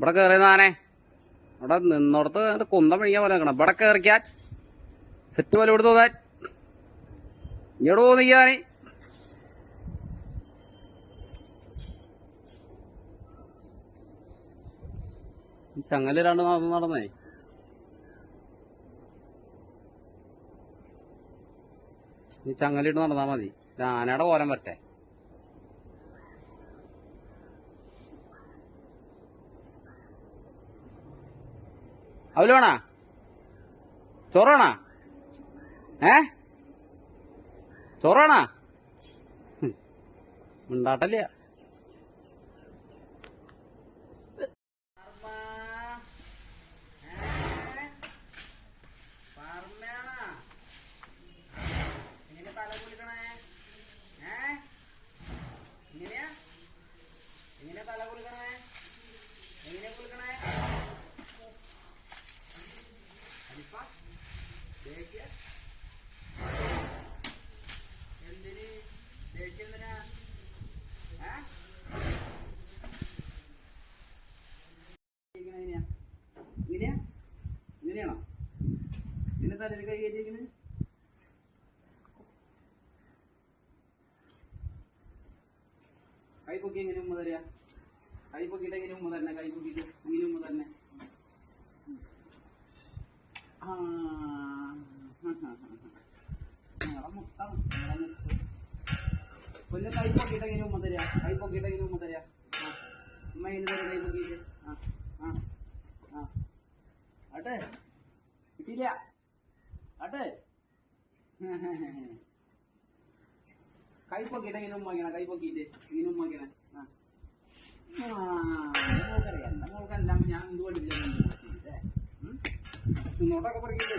ഇവിടെ കയറിയതാനെ ഇവിടെ നിന്നോടത്ത് കുന്തം പിഴിയാൻ പോലെ നിൽക്കണം ഇവിടെ കയറിക്കാൻ സെറ്റ് പോലെ ഇവിടെ തോന്നാൻ ഇങ്ങോട്ട് തോന്നിക്കാന് ചങ്ങൽ രണ്ട് നടന്ന് നീ ചങ്ങലിട്ട് നടന്നാ മതി. ആനയുടെ ഓരം വരട്ടെ. അവൽ വേണാ ചോറ് വേണാ ഏ ചോറ് വേണാ ദേഷ്യ എന്തിന്? ദേഷ്യം എന്തിനാ? ഇങ്ങനെയാ? ഇങ്ങനെയാണോ? ഇങ്ങനെ തലയിൽ കൈ കയറ്റിയിരിക്കുന്നത് കൈ പൊക്കി എങ്ങനെ ഉമ്മ തരിക കൈ പൊക്കിയിട്ട് എങ്ങനെ ഉമ്മ തന്നെ കൈ പൊക്കിയിട്ട് ഇങ്ങനെ ഉമ്മ തന്നെ ആ. കൊല്ലം കൈ പൊക്കിയിട്ട് എങ്ങനെ ഉമ്മ തരിക കൈ ആ. ആ ആ ആട്ടെ. ഇങ്ങനെ ഞാൻ എന്ത് നോട്ടൊക്കെ പഠിക്കില്ലേ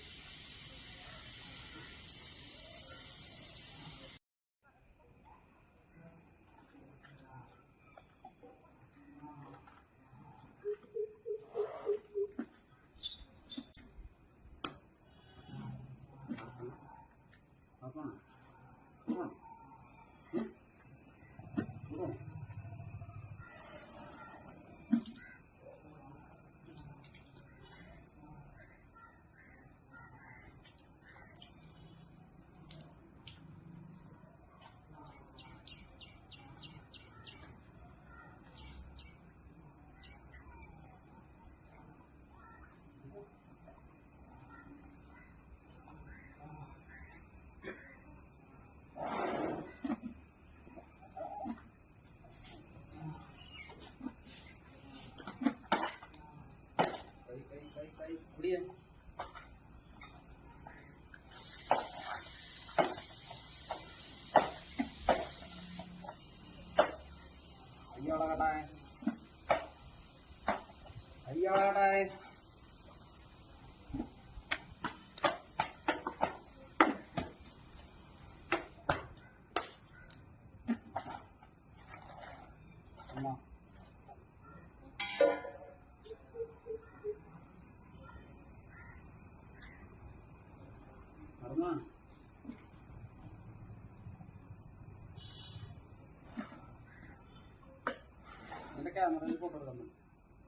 അയ്യോളകട്ടെ അമ്മ നടന്നാ എന്റെ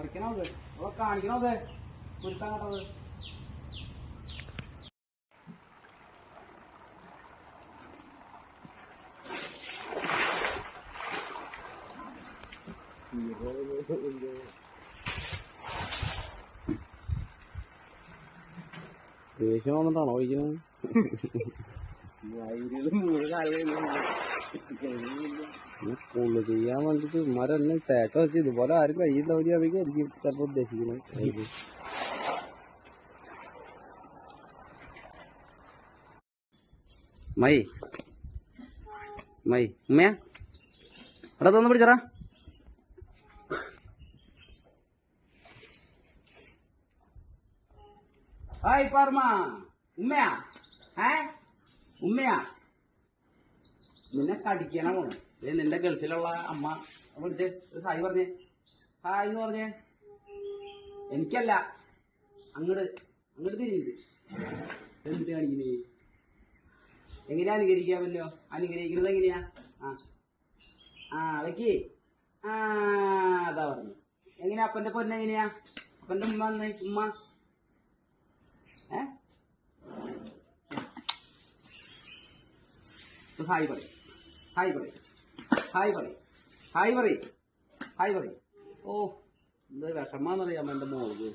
മറിക്കണോ അത് അവളെ കാണിക്കണോ അത് കുരുത്താൻ കേട്ടത്? ദേഷ്യം വന്നിട്ടാണോ വയ്ക്കുന്നത് പുള്ളി ചെയ്യാൻ വേണ്ടിട്ട് മരം തേക്ക വെച്ച് ഇതുപോലെ ആരും കയ്യിലുണ്ടാവില്ല എനിക്ക് ചിലപ്പോ ഉദ്ദേശിക്കുന്നത് മൈ മൈ ഉമ്മയാ? എടാ തന്നു പിടിച്ചറാ ഹായ് പാർമ ഉമ്മയാ? ഏ? ഉമ്മയാ? നിന്നെ കടിക്കണം പോണം ഇത് നിന്റെ ഗൾഫിലുള്ള അമ്മ വിളിച്ച് ഹായ് പറഞ്ഞേ. ഹായ് എന്ന് പറഞ്ഞേ. എനിക്കല്ല. അങ്ങോട്ട് അങ്ങോട്ട് തിരിഞ്ഞിട്ട്. എന്ത് കാണിക്കുന്നേ? എങ്ങനെയാ അനുകരിക്കാമല്ലോ? അനുകരിക്കുന്നത് എങ്ങനെയാ? ആ. ആ വെക്കി. ആ അതാ പറഞ്ഞു. എങ്ങനെയാ അപ്പന്റെ പൊന്നെ എങ്ങനെയാ? അപ്പന്റെ ഉമ്മ ഉമ്മ. ഏ? ഹായ് പറയും. ഹായ് പറയും ഹായ് പറയും ഹായ് പറയും ഹായ് പറയും ഓ എന്ത് വിഷമാന്നറിയാമോ എന്റെ മോൾക്ക്